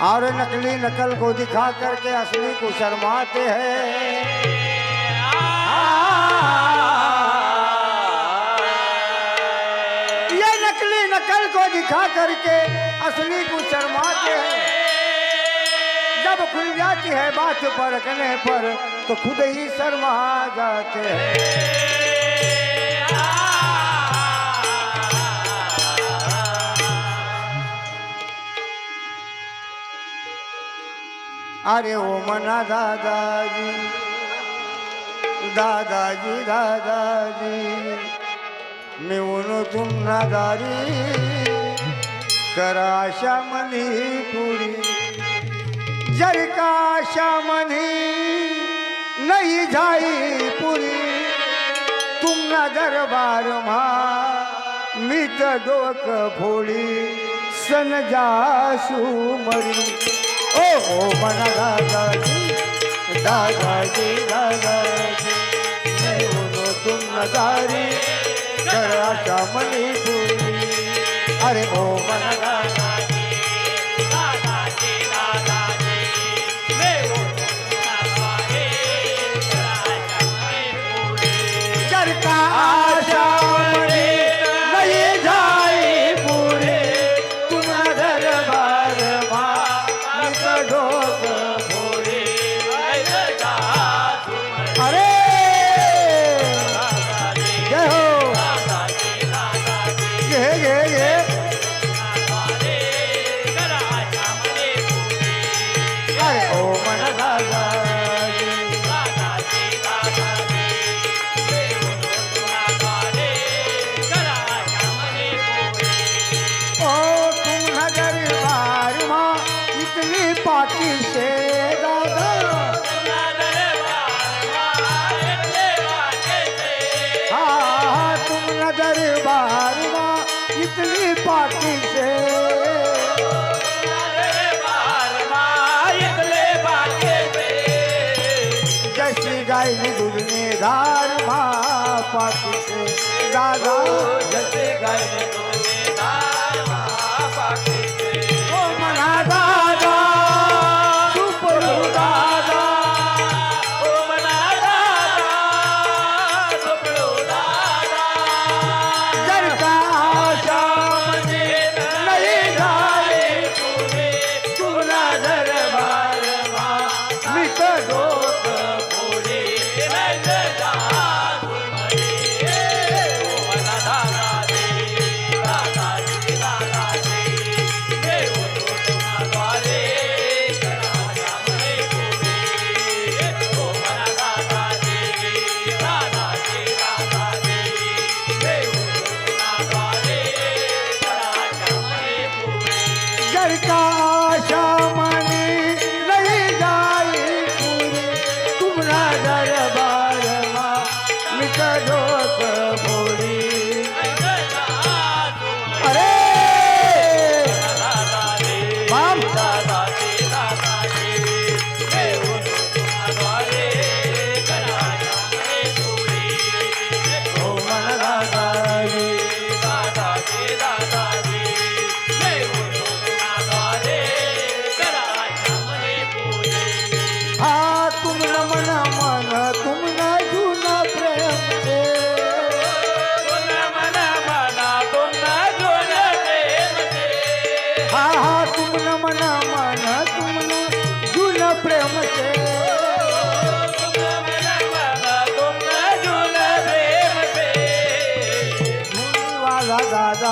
और नकली नकल को दिखा करके असली को शर्माते हैं। ये नकली नकल को दिखा करके असली को शर्माते हैं। जब खुल जाती है बात परखने पर तो खुद ही शर्मा जाते हैं। अरे ओ मना दादाजी दादाजी दादाजी मी म्हणू तुम नादारी करा आशा मनी पुरी. जर का आशा मनी जाई पुरी तुम्हा दरबार मा मी तर डोक फोडी सन जासू मरी. ओ ओ मना दादाजी दादाजी दादाजी हो तुम मनी अरे ओ मना yeah, yeah. इतनी पाकी से। जैसी गाय ने दूध में धार माँ पाकी से। दादा। जैसे गाय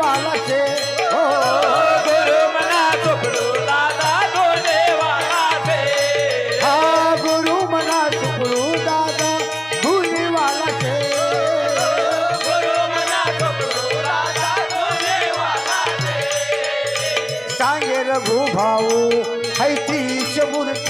वाला से प्रभू भाऊ हैतीच मूर्ती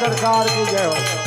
सरकार की जय हो।